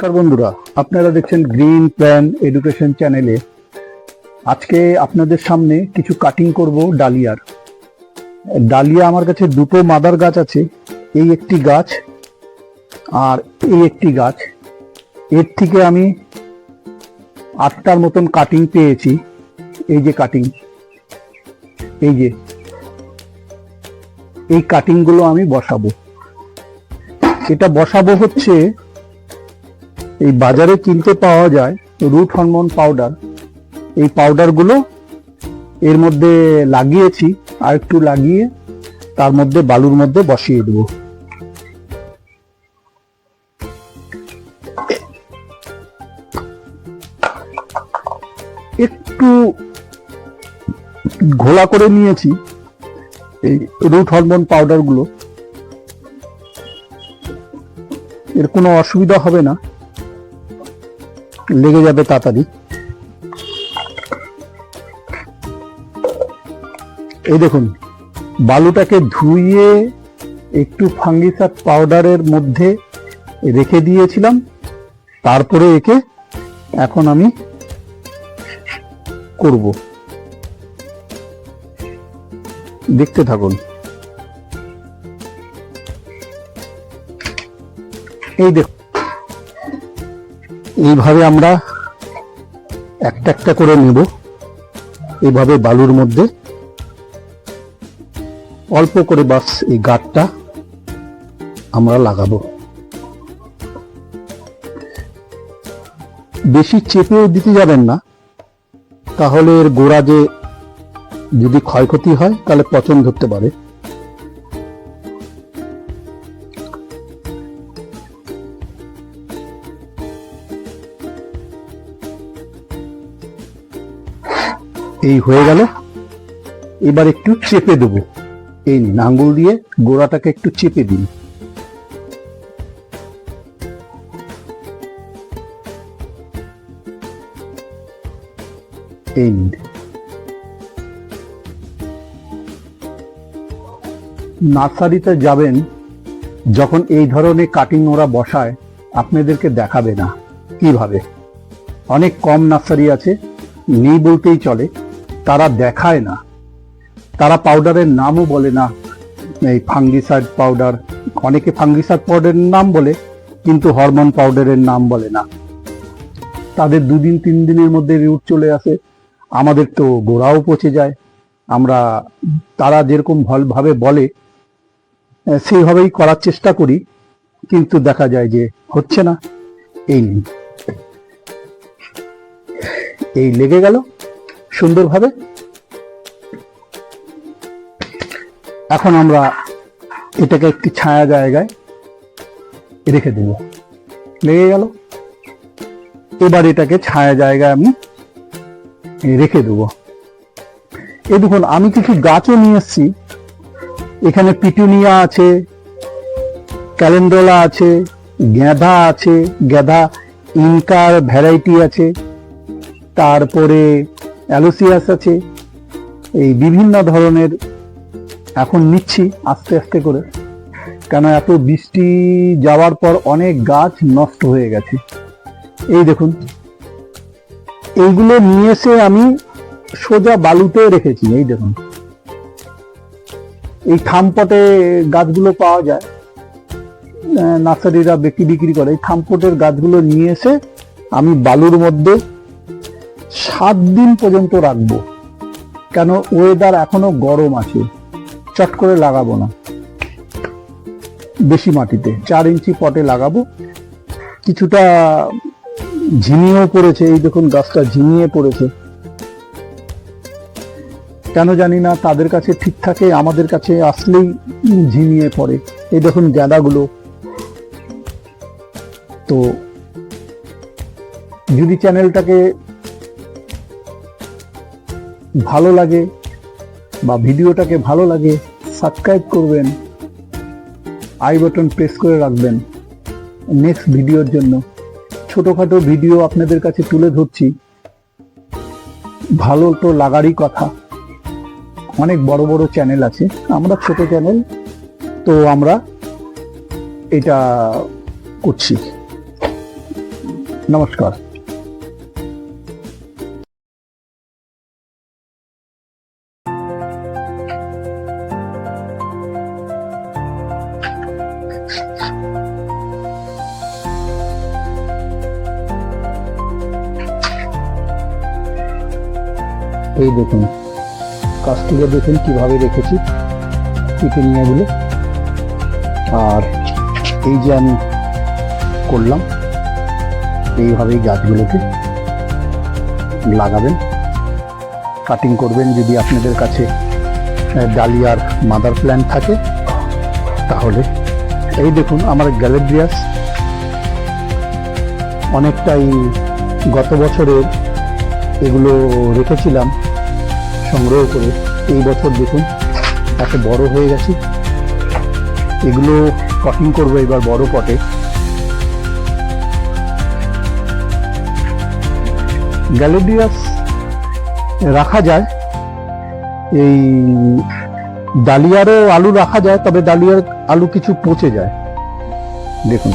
নমস্কার বন্ধুরা, আপনারা দেখছেন গ্রিন প্ল্যান এডুকেশন চ্যানেলে আজকে আপনাদের সামনে কিছু কাটিং করব ডালিয়ার। ডালিয়া আমার কাছে দুটো মাদার গাছ আছে, এই একটি গাছ আর এই একটি গাছ। এর থেকে আমি আটটার মতন কাটিং পেয়েছি, এই যে কাটিং এই যে। এই কাটিংগুলো আমি বসাবো। এটা বসাবো হচ্ছে এই বাজারে কিনতে পাওয়া যায় রুট হরমোন পাউডার এই পাউডারগুলো এর মধ্যে লাগিয়েছি, আর একটু লাগিয়ে তার মধ্যে বালুর মধ্যে বসিয়ে দেবো। একটু ঘোলা করে নিয়েছি এই রুট হরমোন পাউডারগুলো এর কোনো অসুবিধা হবে না। লেগে যাবে তাড়াতাড়ি। এই দেখুন, বালুটাকে ধুইয়ে একটু ফাঙ্গিসাইড পাউডারের মধ্যে রেখে দিয়েছিলাম। তারপরে একে এখন আমি করব। দেখতে থাকুন। এই দেখুন এইভাবে আমরা একটা একটা করে নেব। এইভাবে বালুর মধ্যে অল্প করে বাস এই গাঁটটা আমরা লাগাবো। বেশি চেপেও দিতে যাবেন না। তাহলে এর গোড়া যে যদি ক্ষয়ক্ষতি হয়, তাহলে পচন ধরতে পারে। এই হয়ে গেল। এবার একটু চেপে দেবো। এই নিন, আঙ্গুল দিয়ে গোড়াটাকে একটু চেপে দিন। নার্সারিতে যাবেন যখন এই ধরনের কাটিং ওরা বসায় আপনাদেরকে দেখাবে না। কীভাবে? অনেক কম নার্সারি আছে নেই বলতেই চলে। তারা দেখায় না। তারা পাউডারের নামও বলে না। এই ফাঙ্গিসাইড পাউডার অনেকে ফাঙ্গিসাইড পাউডারের নাম বলে, কিন্তু হরমোন পাউডারের নাম বলে না। তাদের দুদিন তিন দিনের মধ্যে রিউট চলে আসে। আমাদের তো গোড়াও পচে যায়। আমরা, তারা যেরকম ভাল- ভাবে বলে সেইভাবেই করার চেষ্টা করি, কিন্তু দেখা যায় যে হচ্ছে না। এই নিন। এই লেগে গেল। সুন্দরভাবে। এখন আমরা এটাকে একটি ছায়া জায়গায় রেখে দেব। লেগে গেল। এবার এটাকে ছায়া জায়গায় আমি রেখে দেবো। এই দেখুন, আমি কিছু গাছও নিয়ে এসেছি। এখানে পিটুনিয়া আছে, ক্যালেন্ডোলা আছে গ্যাঁধা আছে গ্যাধা ইনকার ভ্যারাইটি আছে। তারপরে অ্যালোসিয়াস আছে, এই বিভিন্ন ধরনের এখন নিচ্ছি আস্তে আস্তে করে। কেন এত বৃষ্টি যাওয়ার পর অনেক গাছ নষ্ট হয়ে গেছে। এই দেখুন, এইগুলো নিয়ে এসে আমি সোজা বালুতে রেখেছি, এই দেখুন। এই থামপটে গাছগুলো পাওয়া যায় নার্সারিরা বিক্রি বিক্রি করে। এই থামপটের গাছগুলো নিয়ে এসে আমি বালুর মধ্যে সাত দিন পর্যন্ত রাখব। কেন ওয়েদার এখনও গরম আছে, চট করে লাগাবো না। বেশি মাটিতে, চার ইঞ্চি পটে লাগাবো। কিছুটা ঝিমিয়েও পড়েছে, এই দেখুন গাছটা ঝিমিয়ে পড়েছে। কেন জানি না, তাদের কাছে ঠিক থাকে, আমাদের কাছে আসলেই ঝিমিয়ে পড়ে। এই দেখুন গাঁদাগুলো। তো যদি চ্যানেলটাকে ভালো লাগে বা ভিডিওটাকে ভালো লাগে সাবস্ক্রাইব করবেন, আই বাটন প্রেস করে রাখবেন নেক্সট ভিডিওর জন্য। ছোটোখাটো ভিডিও আপনাদের কাছে তুলে ধরছি। ভালো তো লাগারই কথা। অনেক বড় বড় চ্যানেল আছে, আমরা ছোট চ্যানেল তো আমরা এটা করছি। নমস্কার। এই দেখুন, কাজটিকে দেখুন কীভাবে রেখেছি পিটুনিয়াগুলো আর এই যে আমি করলাম, এইভাবেই গাছগুলোকে লাগাবেন। কাটিং করবেন যদি আপনাদের কাছে ডালিয়ার মাদার প্ল্যান্ট থাকে, তাহলে এই দেখুন, আমার গ্যালেড্রিয়াস অনেকটাই গত বছরের এগুলো রেখেছিলাম সংগ্রহ করে। এই বছর দেখুন, এত বড় হয়ে গেছে। এগুলো কাটিং করব এবার বড় পটে গ্যালেডিয়াস রাখা যায়। এই ডালিয়ারও আলু রাখা যায়, তবে ডালিয়ার আলু কিছু পচে যায় দেখুন